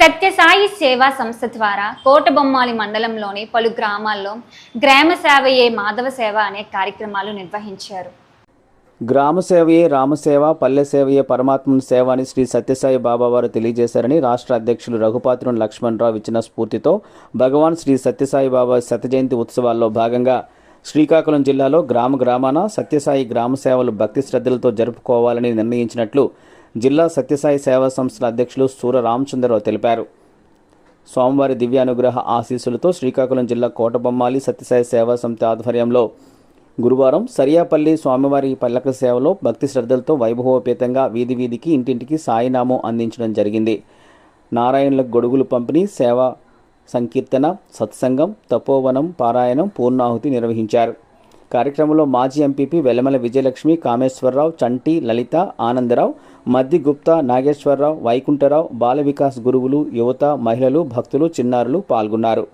సత్యసాయి సేవా సంస్థ ద్వారా కోటబొమ్మాలి మండలంలోని పలు గ్రామాల్లో గ్రామ సేవయే మాధవ సేవ అనే కార్యక్రమాలు నిర్వహించారు. గ్రామ సేవయే రామసేవ పల్లె సేవయే పరమాత్మని సేవ అని శ్రీ సత్యసాయి బాబా వారు తెలియజేశారని రాష్ట్ర అధ్యక్షులు రఘుపాత్రుని లక్ష్మణరావు ఇచ్చిన స్ఫూర్తితో భగవాన్ శ్రీ సత్యసాయి బాబా శత జయంతి ఉత్సవాల్లో భాగంగా శ్రీకాకుళం జిల్లాలో గ్రామ గ్రామాన సత్యసాయి గ్రామ సేవలు భక్తి శ్రద్ధలతో జరుపుకోవాలని నిర్ణయించినట్లు జిల్లా సత్యసాయి సేవా సంస్థల అధ్యక్షులు సూర రామచంద్రరావు తెలిపారు. స్వామివారి దివ్యానుగ్రహ ఆశీస్సులతో శ్రీకాకుళం జిల్లా కోటబొమ్మాలి సత్యసాయి సేవా సంస్థ ఆధ్వర్యంలో గురువారం సరియాపల్లి స్వామివారి పల్లక సేవలో భక్తి శ్రద్ధలతో వైభవోపేతంగా వీధి వీధికి ఇంటింటికి సాయినామం అందించడం జరిగింది. నారాయణుల గొడుగులు పంపిణీ సేవ సంకీర్తన సత్సంగం తపోవనం పారాయణం పూర్ణాహుతి నిర్వహించారు. కార్యక్రమంలో మాజీ ఎంపీపీ వెల్లమల విజయలక్ష్మి కామేశ్వరరావు చంటి లలిత ఆనందరావు మద్ది గుప్తా నాగేశ్వరరావు వైకుంఠరావు బాల వికాస్ గురువులు యువత మహిళలు భక్తులు చిన్నారులు పాల్గొన్నారు.